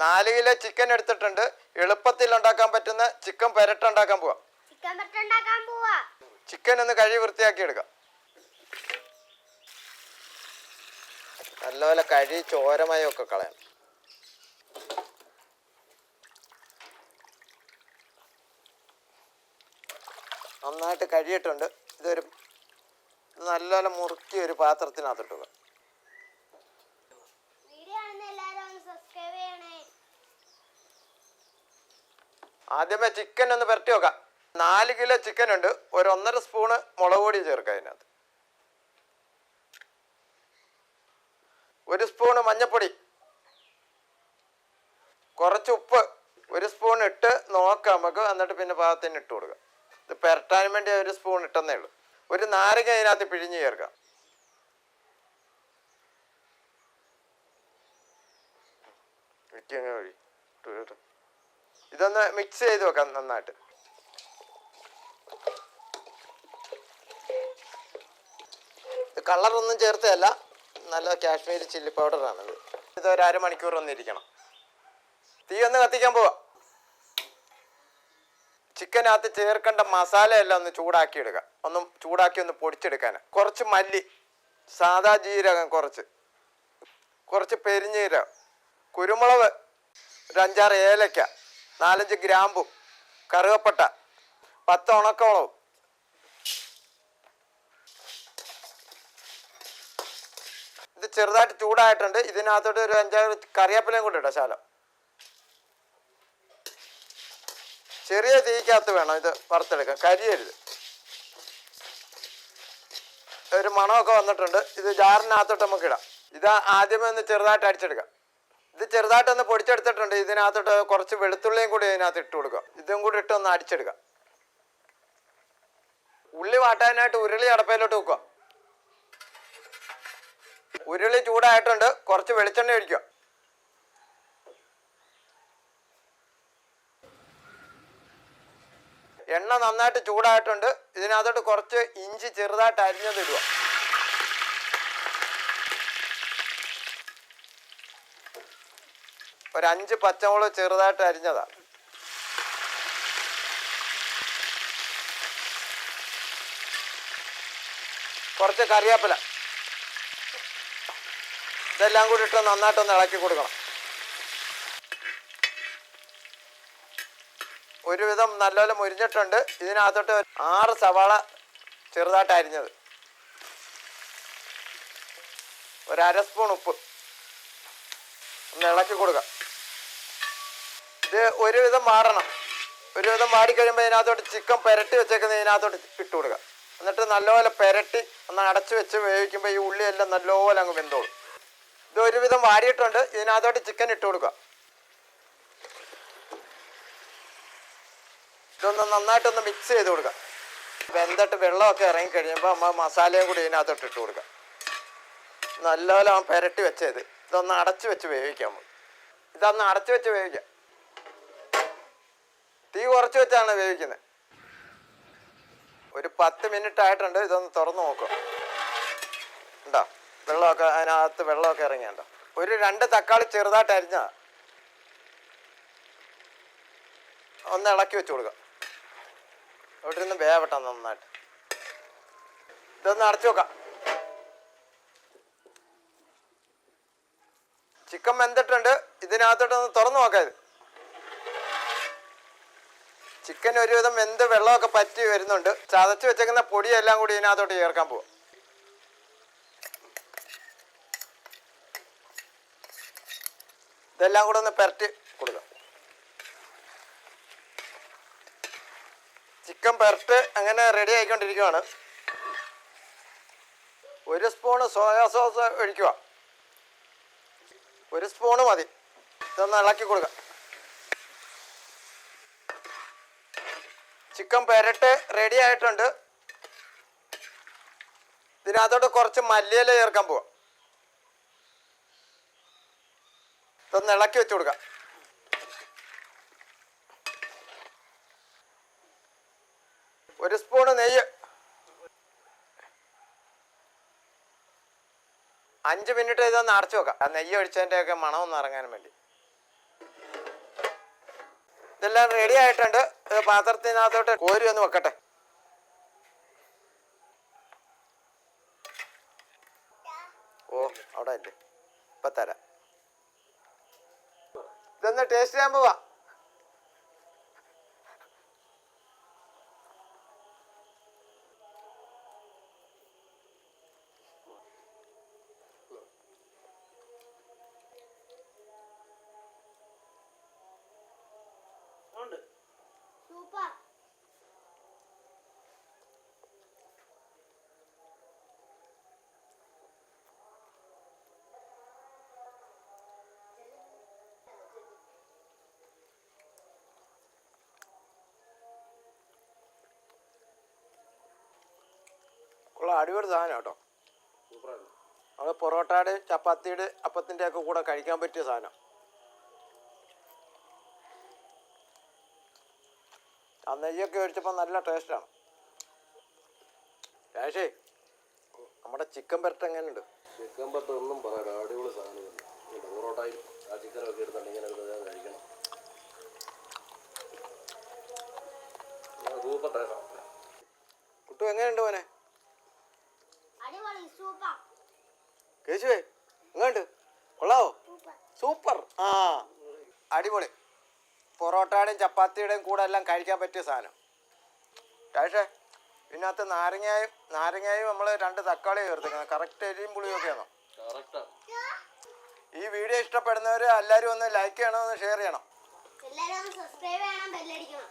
നാല് kilo chicken എടുത്തിട്ടുണ്ട്. എളുപ്പത്തിൽ ഉണ്ടാക്കാൻ പറ്റുന്ന ചിക്കൻ പെരട്ട് ഉണ്ടാക്കാൻ പോവാം. ചിക്കൻ ഒന്ന് കഴുകി വൃത്തിയാക്കി എടുക്കാം. നല്ലപോലെ കഴുകി ചോരമായി ഒക്കെ കളയാം. നന്നായിട്ട് കഴിയിട്ടുണ്ട് ഇതൊരു നല്ലപോലെ മുറുക്കി ഒരു പാത്രത്തിനകത്തിട്ടുക വീഡിയോ കാണുന്ന എല്ലാവരും ഒന്ന് സബ്സ്ക്രൈബ് ചെയ്യണേ ആദ്യമേ ചിക്കൻ ഒന്ന് പുരട്ടി വെക്കാം. നാല് കിലോ ചിക്കൻ ഉണ്ട്. ഒരു ഒന്നര സ്പൂണ് മുളക് പൊടി ചേർക്കുക അതിനകത്ത്. ഒരു സ്പൂണ് മഞ്ഞൾപ്പൊടി കുറച്ച് ഉപ്പ്. ഒരു സ്പൂൺ ഇട്ട് നോക്കാം നമുക്ക്. എന്നിട്ട് പിന്നെ പാകത്തിന് ഇട്ട് കൊടുക്കാം. ഇത് പുരട്ടാൻ വേണ്ടി ഒരു സ്പൂൺ ഇട്ടെന്നേ ഉള്ളൂ. ഒരു നാരങ്ങ അതിനകത്ത് പിഴിഞ്ഞ് ചേർക്കാം. ഇട്ടിയങ്ങ് വഴി ഇട്ട്. ഇതൊന്ന് മിക്സ് ചെയ്ത് വെക്കാം നന്നായിട്ട്. കളറൊന്നും ചേർത്തതല്ല. നല്ല കാശ്മീരി ചില്ലി പൗഡറാണിത് ഇത് ഒരു അരമണിക്കൂർ ഒന്ന് തീ ഒന്ന് കത്തിക്കാൻ പോവാ. ചിക്കനകത്ത് ചേർക്കേണ്ട മസാലയെല്ലാം ഒന്ന് ചൂടാക്കി എടുക്കുക ഒന്ന് ചൂടാക്കി ഒന്ന് പൊടിച്ചെടുക്കാൻ കുറച്ച് മല്ലി സാദാ ജീരകം കുറച്ച്. കുറച്ച് പെരിഞ്ഞീരകം കുരുമുളക് ഒരു അഞ്ചാറ് ഏലക്ക. നാലഞ്ച് ഗ്രാമ്പും കറുകപ്പട്ട പത്ത് ഉണക്കവളവും ഇത് ചെറുതായിട്ട് ചൂടായിട്ടുണ്ട്. ഇതിനകത്തോട്ട് ഒരു അഞ്ചാറ് കറിവേപ്പിലയും കൂടി ഇട്ടോ ശാലം ചെറിയ തീക്കകത്ത് വേണം ഇത് വറുത്തെടുക്കാൻ. കരിയരുത്. ഒരു മണമൊക്കെ വന്നിട്ടുണ്ട്. ഇത് ജാറിനകത്തോട്ട് നമുക്ക് ഇടാം. ഇത് ആദ്യമേ ഒന്ന് ചെറുതായിട്ട് അടിച്ചെടുക്കാം. ഇത് ചെറുതായിട്ട് ഒന്ന് പൊടിച്ചെടുത്തിട്ടുണ്ട്. ഇതിനകത്തോട്ട് കുറച്ച് വെളുത്തുള്ളിയും കൂടി ഇതിനകത്ത് ഇട്ട് കൊടുക്കുക ഇതും കൂടി ഇട്ട് ഒന്ന് അടിച്ചെടുക്കാം. ഉള്ളി വാട്ടാനായിട്ട് ഉരുളി അടപ്പയിലോട്ട് വെക്കുക. ഉരുളി ചൂടായിട്ടുണ്ട്. കുറച്ച് വെളിച്ചെണ്ണ ഒഴിക്കുക. എണ്ണ നന്നായിട്ട് ചൂടായിട്ടുണ്ട്. ഇതിനകത്തോട്ട് കുറച്ച് ഇഞ്ചി ചെറുതായിട്ട് അരിഞ്ഞത് ഒരു അഞ്ച് പച്ചമുളക് ചെറുതായിട്ട് അരിഞ്ഞതാ. കുറച്ച് കറിവേപ്പില. ഇതെല്ലാം കൂടി ഇട്ട് നന്നായിട്ടൊന്ന് ഇളക്കി കൊടുക്കണം. ഒരുവിധം നല്ലപോലെ മുരിഞ്ഞിട്ടുണ്ട്. ഇതിനകത്തോട്ട് ആറ് സവാള ചെറുതായിട്ട് അരിഞ്ഞത്. ഒരു അര സ്പൂൺ ഉപ്പ്. ഒന്ന് ഇളക്കി കൊടുക്കുക ഇത് ഒരുവിധം മാറണം. ഒരുവിധം മാറിക്കഴിയുമ്പോൾ ഇതിനകത്തോട്ട് ചിക്കൻ പെരട്ടി വെച്ചേക്കുന്നത് ഇതിനകത്തോട്ട് ഇട്ട് കൊടുക്കുക. എന്നിട്ട് നല്ലപോലെ പെരട്ടി ഒന്ന് അടച്ചു വെച്ച് വേവിക്കുമ്പോൾ ഈ ഉള്ളിയെല്ലാം നല്ലപോലെ അങ്ങ് വെന്തോളും. ഇത് ഒരുവിധം വാരിയിട്ടുണ്ട്. ഇതിനകത്തോട്ട് ചിക്കൻ ഇട്ട് കൊടുക്കുക. ഇതൊന്ന് നന്നായിട്ടൊന്ന് മിക്സ് ചെയ്ത് കൊടുക്കുക. വെന്തിട്ട് വെള്ളമൊക്കെ ഇറങ്ങി നമ്മൾ മസാലയും കൂടി ഇതിനകത്തോട്ട് ഇട്ട് കൊടുക്കുക. നല്ലപോലെ അവൻ പെരട്ടി വെച്ചത് ഇതൊന്ന് അടച്ചു വെച്ച് വേവിക്കാം. ഇതൊന്ന് അടച്ചു വെച്ച് വേവിക്കാം. തീ കുറച്ച് വെച്ചാണ് വേവിക്കുന്നത് ഒരു പത്ത് മിനിറ്റ് ആയിട്ടുണ്ട് ഇതൊന്ന് തുറന്നു നോക്കുക ഉണ്ടോ വെള്ളമൊക്കെ അതിനകത്ത് വെള്ളമൊക്കെ ഇറങ്ങിയുണ്ടോ ഒരു രണ്ട് തക്കാളി ചെറുതായിട്ട് അരിഞ്ഞാ ഒന്ന് ഇളക്കി വെച്ച് കൊടുക്കുക അവിടെ നിന്ന് വേവട്ടെ നന്നായിട്ട്. ഇതൊന്ന് അടച്ചു നോക്കാം ചിക്കൻ വെന്തിട്ടുണ്ട് ഇതിനകത്തോട്ടൊന്ന് തുറന്നു നോക്കാം ഇത്. ചിക്കൻ ഒരുവിധം എന്ത് വെള്ളമൊക്കെ പറ്റി വരുന്നുണ്ട്. ചതച്ച് വെച്ചേക്കുന്ന പൊടിയെല്ലാം കൂടി ഇതിനകത്തോട്ട് ചേർക്കാൻ പോവാം. ഇതെല്ലാം കൂടെ ഒന്ന് പെരട്ടി കൊടുക്കാം. ചിക്കൻ പെരട്ട് അങ്ങനെ റെഡി ആയിക്കൊണ്ടിരിക്കുവാണ്. ഒരു സ്പൂണ് സോയാ സോസ് ഒഴിക്കുക ഒരു സ്പൂണ് മതി. ഇതൊന്ന് ഇളക്കി കൊടുക്കാം. ചിക്കൻ പെരട്ട് റെഡി ആയിട്ടുണ്ട്. ഇതിനകത്തോട്ട് കുറച്ച് മല്ലിയില ചേർക്കാൻ പോവാം. ഇതൊന്ന് ഇളക്കി വെച്ചു കൊടുക്കാം. ഒരു സ്പൂണ് നെയ്യ്. അഞ്ച് മിനിറ്റ് ഇതൊന്ന് അടച്ചു വെക്കാം. ആ നെയ്യ് ഒഴിച്ചതിന്റെയൊക്കെ മണം ഒന്ന് ഇറങ്ങാൻ വേണ്ടി. ഇതെല്ലാം റെഡി ആയിട്ടുണ്ട്. പാത്രത്തിനകത്തോട്ട് കോരി ഒന്ന് വെക്കട്ടെ. ഓ അവിടെ ഇല്ലേ. ഇപ്പൊ തരാം. ഇതൊന്ന് ടേസ്റ്റ് ചെയ്യാൻ പോവാ. ഉള്ള അടിപൊളി സാധനം കേട്ടോ. നമ്മൾ പൊറോട്ടയുടെ ചപ്പാത്തിയുടെ അപ്പത്തിന്റെ ഒക്കെ കൂടെ കഴിക്കാൻ പറ്റിയ സാധനം. ആ നെയ്യൊക്കെ ഒഴിച്ചപ്പോൾ നല്ല ടേസ്റ്റാണ് രാശേ നമ്മുടെ ചിക്കൻ പെരട്ട് എങ്ങനെയുണ്ട്? ചിക്കൻ പെരട്ട് ഒന്നും പറയാൻ അടിപൊളി സാധനം പൊറോട്ടയും ആ ചിക്കനൊക്കെ എടുത്തിട്ട് ഇങ്ങനെ എടുത്ത് ഞാൻ കഴിക്കണം. സൂപ്പർ ടേസ്റ്റാണ് കുട്ടു എങ്ങനെയുണ്ട് മോനെ അടിപൊളി സൂപ്പർ കേശുവേ എങ്ങനെയുണ്ട് കൊള്ളാവോ സൂപ്പർ. ആ. അടിപൊളി. പൊറോട്ടയുടെയും ചപ്പാത്തിയുടെയും കൂടെ എല്ലാം കഴിക്കാൻ പറ്റിയ സാധനം. പക്ഷേ ഇതിനകത്ത് നാരങ്ങായും നാരങ്ങായും നമ്മൾ രണ്ട് തക്കാളിയും ചേർത്തിക്കണം കറക്റ്റ് എരിയും പുളിയും ഒക്കെ ആണോ? ഈ വീഡിയോ ഇഷ്ടപ്പെടുന്നവർ എല്ലാവരും ഒന്ന് ലൈക്ക് ചെയ്യണം ഒന്ന് ഷെയർ ചെയ്യണം. എല്ലാവരും സബ്സ്ക്രൈബ് ചെയ്യണം ബെല്ലടിക്കണം.